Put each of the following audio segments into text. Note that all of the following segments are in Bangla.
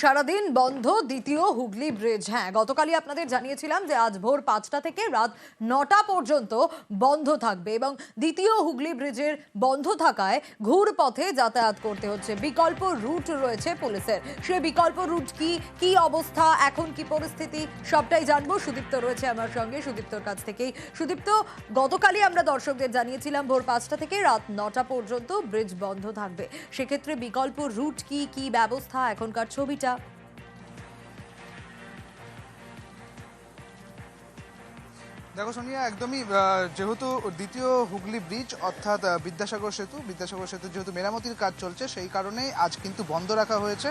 সারাদিন বন্ধ দ্বিতীয় হুগলি ব্রিজ। হ্যাঁ গতকালই আপনাদের জানিয়েছিলাম যে আজ ভোর পাঁচটা থেকে রাত নটা পর্যন্ত বন্ধ থাকবে এবং দ্বিতীয় হুগলি ব্রিজের বন্ধ থাকায় ঘুর পথে যাতায়াত করতে হচ্ছে। বিকল্প রুট রয়েছে পুলিশের। সে বিকল্প রুট কি কি অবস্থা, এখন কি পরিস্থিতি, সবটাই জানব। সুদীপ্ত রয়েছে আমার সঙ্গে, সুদীপ্তর কাছ থেকেই। সুদীপ্ত, গতকালই আমরা দর্শকদের জানিয়েছিলাম ভোর পাঁচটা থেকে রাত নটা পর্যন্ত ব্রিজ বন্ধ থাকবে। সেক্ষেত্রে বিকল্প রুট কি কি ব্যবস্থা, এখনকার ছবিটা। দেখো সোনিয়া, একদমই যেহেতু দ্বিতীয় হুগলি ব্রিজ, অর্থাৎ বিদ্যাসাগর সেতু বিদ্যাসাগর সেতু যেহেতু মেরামতির কাজ চলছে, সেই কারণেই আজ কিন্তু বন্ধ রাখা হয়েছে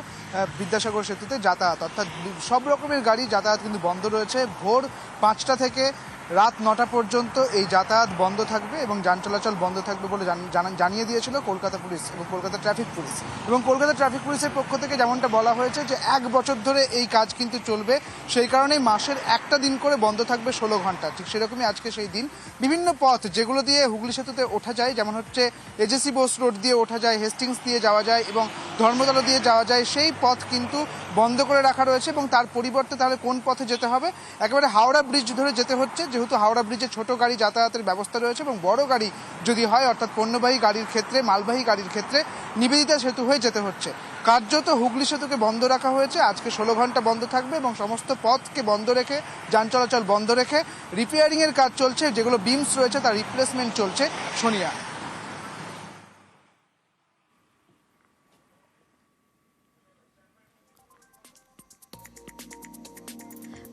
বিদ্যাসাগর সেতুতে যাতায়াত। অর্থাৎ সব রকমের গাড়ি যাতায়াত কিন্তু বন্ধ রয়েছে। ভোর পাঁচটা থেকে রাত নটা পর্যন্ত এই যাতায়াত বন্ধ থাকবে এবং যান চলাচল বন্ধ থাকবে বলে জান- জানা- জানিয়ে দিয়েছিল কলকাতা পুলিশ এবং কলকাতা ট্রাফিক পুলিশ। এবং কলকাতা ট্রাফিক পুলিশের পক্ষ থেকে যেমনটা বলা হয়েছে যে এক বছর ধরে এই কাজ কিন্তু চলবে, সেই কারণেই মাসের একটা দিন করে বন্ধ থাকবে ষোলো ঘণ্টা। ঠিক সেরকমই আজকে সেই দিন। বিভিন্ন পথ যেগুলো দিয়ে হুগলি সেতুতে ওঠা যায়, যেমন হচ্ছে এজেসি বোস রোড দিয়ে ওঠা যায়, হেস্টিংস দিয়ে যাওয়া যায় এবং ধর্মতলা দিয়ে যাওয়া যায়, সেই পথ কিন্তু বন্ধ করে রাখা রয়েছে এবং তার পরিবর্তে তাহলে কোন পথে যেতে হবে? একেবারে হাওড়া ব্রিজ ধরে যেতে হচ্ছে, যেহেতু হাওড়া ব্রিজে ছোট গাড়ি যাতায়াতের ব্যবস্থা রয়েছে এবং বড় গাড়ি যদি হয়, অর্থাৎ পণ্যবাহী গাড়ির ক্ষেত্রে, মালবাহী গাড়ির ক্ষেত্রে নিবেদিতা সেতু হয়ে যেতে হচ্ছে। কার্যত হুগলি সেতুকে বন্ধ রাখা হয়েছে, আজকে ষোলো ঘণ্টা বন্ধ থাকবে এবং সমস্ত পথকে বন্ধ রেখে, যান চলাচল বন্ধ রেখে রিপেয়ারিংয়ের কাজ চলছে, যেগুলো বিমস রয়েছে তার রিপ্লেসমেন্ট চলছে সোনিয়া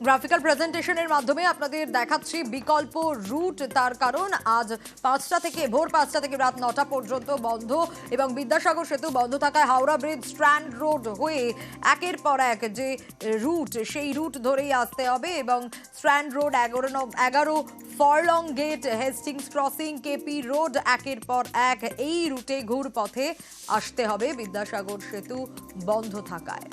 গ্রাফিক্যাল প্রেজেন্টেশনের মাধ্যমে আপনাদের দেখাচ্ছি বিকল্প রুট। তার কারণ আজ পাঁচটা থেকে, ভোর পাঁচটা থেকে রাত নটা পর্যন্ত বন্ধ এবং বিদ্যাসাগর সেতু বন্ধ থাকায় হাওড়া ব্রিজ স্ট্র্যান্ড রোড হয়ে একের পর এক যে রুট, সেই রুট ধরেই আসতে হবে এবং স্ট্র্যান্ড রোড এগারো এগারো furlong gate, Hastings crossing KP road একের পর এক। এই রুটে ঘুর পথে আসতে হবে বিদ্যাসাগর সেতু বন্ধ থাকায়।